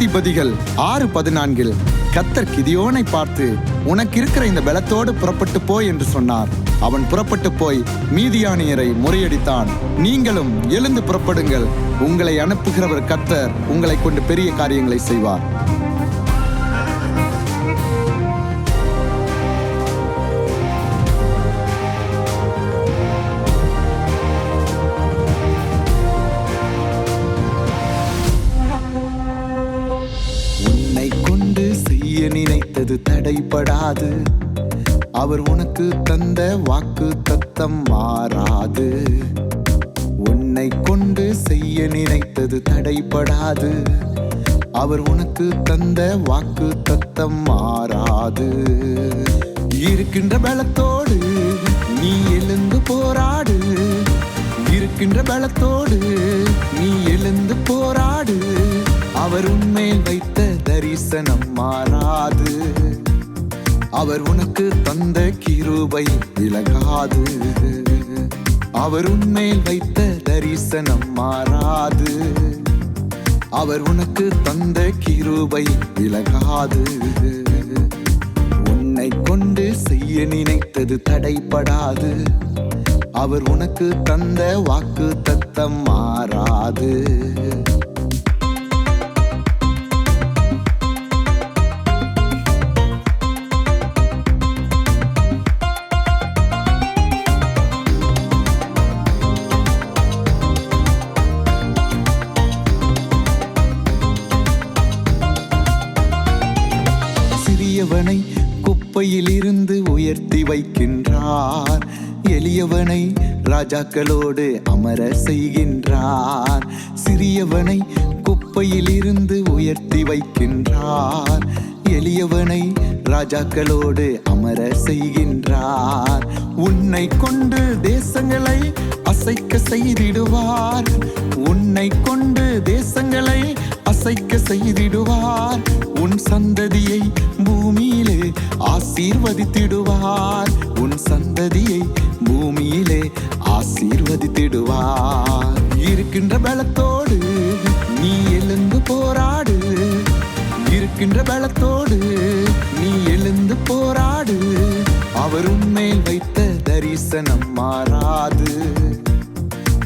நீதிபதிகள் ஆறு பதினான்கில் கத்தர் கிதியோனை பார்த்து உனக்கு இருக்கிற இந்த பலத்தோடு புறப்பட்டு போய் என்று சொன்னார். அவன் புறப்பட்டு போய் மீதியானியரை முறியடித்தான். நீங்களும் எழுந்து புறப்படுங்கள். உங்களை அனுப்புகிறவர் கத்தர் உங்களை கொண்டு பெரிய காரியங்களை செய்வார். தடைப்படாது அவர் உனக்கு தந்த வாக்கு தத்தம் மாறாது. உன்னை கொண்டு செய்ய நினைத்தது தடைப்படாது. அவர் உனக்கு தந்த வாக்கு தத்தம் மாறாது. இருக்கின்ற பலத்தோடு நீ எழுந்து போராடு. இருக்கின்ற பலத்தோடு நீ எழுந்து போராடு. அவர் உன்மேல் வைத்த தரிசனம் மாறாது. அவர் உனக்கு தந்த கிருபை விலகாது அவர் உன்மேல் வைத்த தரிசனம் மாறாது. அவர் உனக்கு தந்த கிருபை விலகாது உன்னை கொண்டு செய்ய நினைத்தது தடைப்படாது அவர் உனக்கு தந்த வாக்கு தத்தம் மாறாது. சிறியவனை குப்பையில் இருந்து உயர்த்தி வைக்கின்றார். எளியவனை ராஜாக்களோடு அமர செய்கின்றார். சிறியவனை குப்பையில் இருந்து உயர்த்தி வைக்கின்றார். எளியவனை ராஜாக்களோடு அமர செய்கின்றார். உன்னை கொண்டு தேசங்களை அசைக்க செய்திடுவார். உன்னை கொண்டு தேசங்களை அசைக்க செய்திடுவார். உன் சந்ததியை பூமியிலே ஆசீர்வதித்திடுவார். உன் சந்ததியை பூமியிலே ஆசீர்வதித்திடுவார். இருக்கின்ற பலத்தோடு நீ எழுந்து போராடு. இருக்கின்ற பலத்தோடு நீ எழுந்து போராடு. அவர் உன்மேல் வைத்த தரிசனம் மாறாது.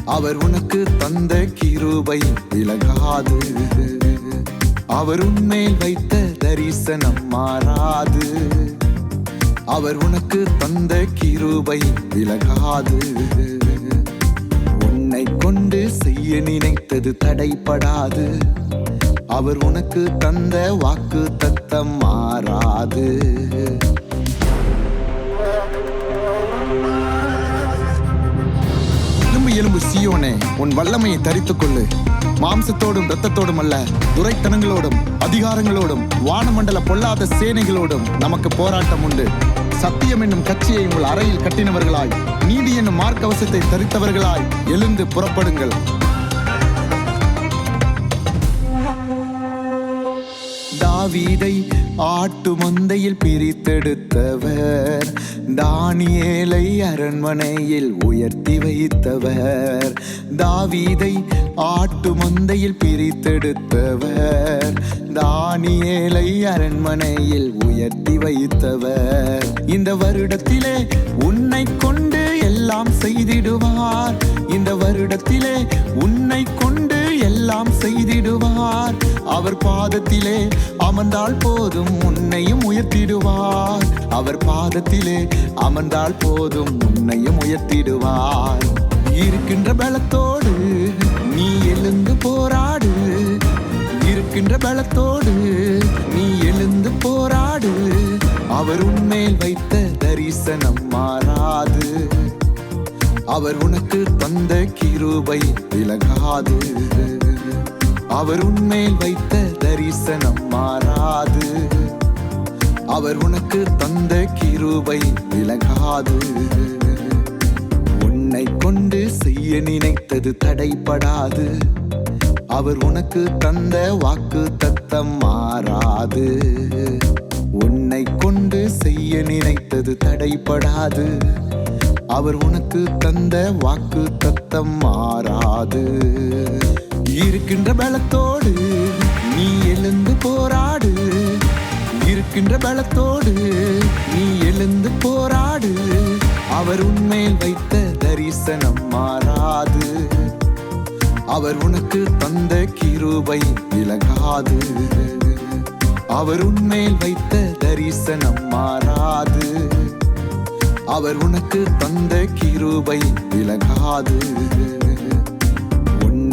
அவர் உனக்கு தந்த கிருபை விலகாது. அவர் உன்மேல் வைத்த தரிசனம் மாறாது. அவர் உனக்கு தந்த கிருபை விலகாது. உன்னை கொண்டு செய்ய நினைத்தது தடைப்படாது அவர் உனக்கு தந்த வாக்கு தத்தம் மாறாது. உன் வல்லமையை தரித்துக் கொள்ளு. மாம்சத்தோடும் இரத்தத்தோடும் அல்ல துரைத்தனங்களோடும் அதிகாரங்களோடும் வானமண்டல பொல்லாத சேனைகளோடும் நமக்கு போராட்டம் உண்டு. சத்தியம் என்னும் கட்சியை உங்கள் அறையில் கட்டினவர்களாய் நீதி என்னும் மார்க்கவசத்தை தரித்தவர்களாய் எழுந்து புறப்படுங்கள். தாவீதை ஆட்டு மந்தையில் பிரித்தெடுத்தவர். தானியேலை அரண்மனையில் உயர்த்தி வைத்தவர். தாவீதை ஆட்டு மந்தையில் பிரித்தெடுத்தவர். தானியேலை அரண்மனையில் உயர்த்தி வைத்தவர். இந்த வருடத்திலே உன்னை கொண்டு எல்லாம் செய்திடுவார். இந்த வருடத்திலே உன்னை கொண்டு எல்லாம் செய்திடுவார். அவர் பாதத்திலே அமர்ந்தால் போதும் உன்னையும் உயர்த்திடுவார். அவர் பாதத்திலே அமர்ந்தால் போதும் உன்னையும் உயர்த்திடுவார். இருக்கின்ற பலத்தோடு நீ எழுந்து போராடு. இருக்கின்ற பலத்தோடு நீ எழுந்து போராடு. அவர் உன்மேல் வைத்த தரிசனம் மாறாது. அவர் உனக்கு தந்த கிருபை விலகாது. அவர் உன்மேல் வைத்த தரிசனம் மாறாது. அவர் உனக்கு தந்த கிருபை விலகாது. உன்னை கொண்டு செய்ய நினைத்தது தடைப்படாது அவர் உனக்கு தந்த வாக்கு தத்தம் மாறாது. உன்னை கொண்டு செய்ய நினைத்தது தடைப்படாது அவர் உனக்கு தந்த வாக்கு தத்தம் மாறாது. இருக்கின்ற பலத்தோடு நீ எழுந்து போராடு. இருக்கின்ற பலத்தோடு நீ எழுந்து போராடு. அவர் உன்மேல் வைத்த தரிசனம் மாறாது. அவர் உனக்கு தந்த கிருபை விலகாது. அவர் உன்மேல் வைத்த தரிசனம் மாறாது. அவர் உனக்கு தந்த கிருபை விலகாது.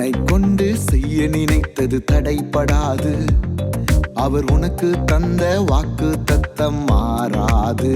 உன்னை கொண்டு செய்ய நினைத்தது தடைப்படாது அவர் உனக்கு தந்த வாக்கு தத்தம் மாறாது.